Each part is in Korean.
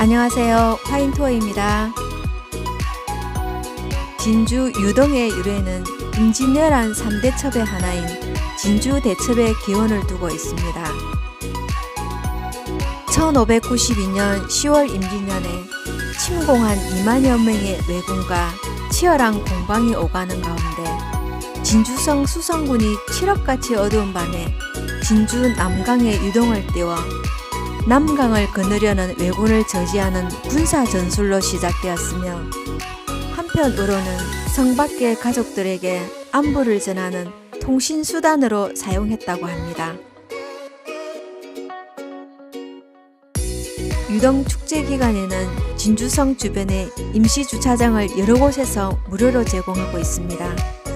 안녕하세요. 화인투어입니다. 진주 유동의 유래는 임진왜란 3대 첩의 하나인 진주 대첩의 기원을 두고 있습니다. 1592년 10월 임진년에 침공한 2만여 명의 왜군과 치열한 공방이 오가는 가운데 진주성 수성군이 칠흑같이 어두운 밤에 진주 남강에 유동을 띄워 남강을 거느려는 왜군을 저지하는 군사 전술로 시작되었으며 한편으로는 성 밖의 가족들에게 안부를 전하는 통신 수단으로 사용했다고 합니다. 유동 축제 기간에는 진주성 주변에 임시 주차장을 여러 곳에서 무료로 제공하고 있습니다.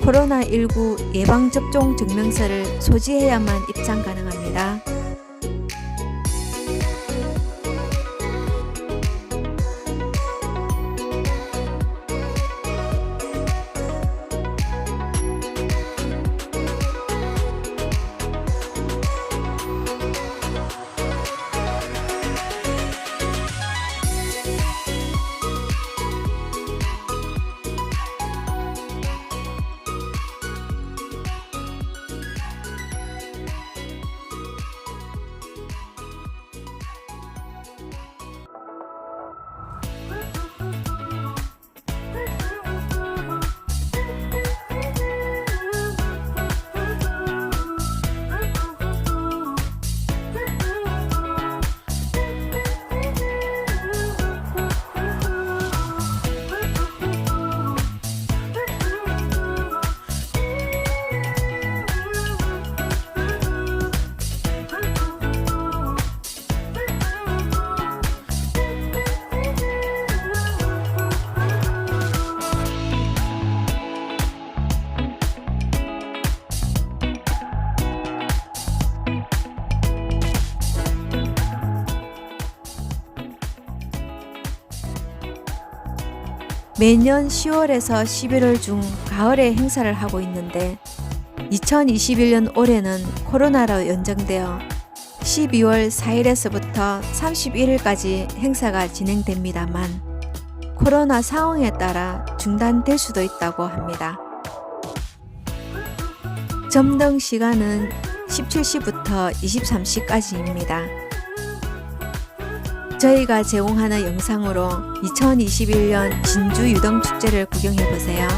코로나19 예방접종 증명서를 소지해야만 입장 가능합니다. 매년 10월에서 11월 중 가을에 행사를 하고 있는데 2021년 올해는 코로나로 연장되어 12월 4일에서부터 31일까지 행사가 진행됩니다만 코로나 상황에 따라 중단될 수도 있다고 합니다. 점등 시간은 17시부터 23시까지입니다. 저희가 제공하는 영상으로 2021년 진주 유동 축제를 구경해 보세요.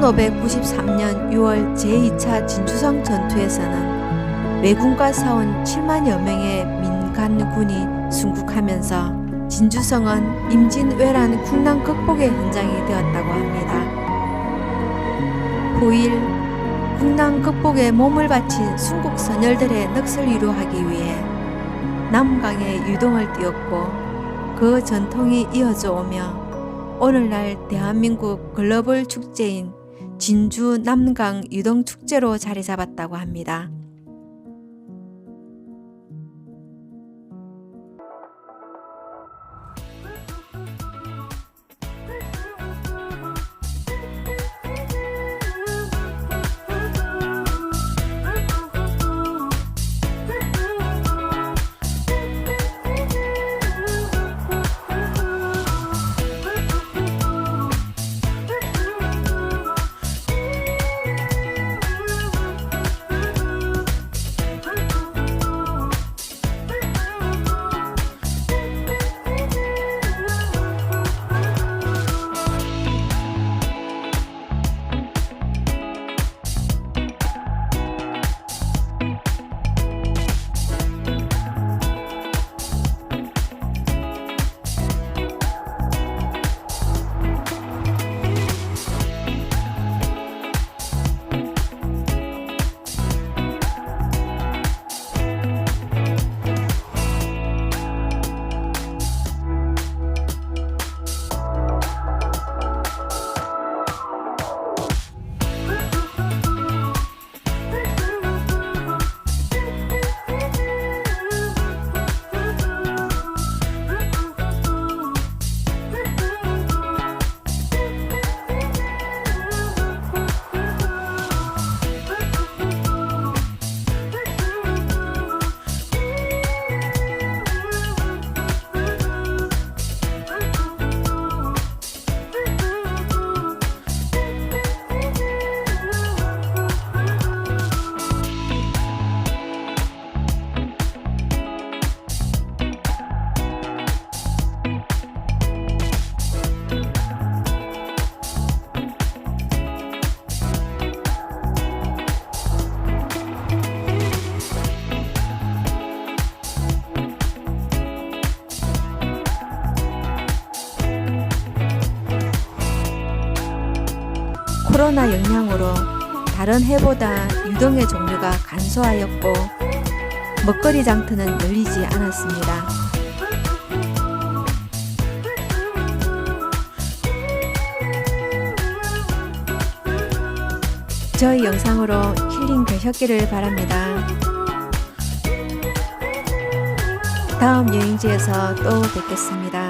1593년 6월 제2차 진주성 전투에서는 왜군과 싸운 7만여 명의 민간군이 순국하면서 진주성은 임진왜란 국난 극복의 현장이 되었다고 합니다. 후일 국난 극복에 몸을 바친 순국 선열들의 넋을 위로하기 위해 남강에 유동을 띄웠고 그 전통이 이어져 오며 오늘날 대한민국 글로벌 축제인 진주 남강 유동 축제로 자리 잡았다고 합니다. 코로나 영향으로 다른 해보다 유동의 종류가 간소하였고 먹거리 장터는 열리지 않았습니다. 저희 영상으로 힐링 되셨기를 바랍니다. 다음 여행지에서 또 뵙겠습니다.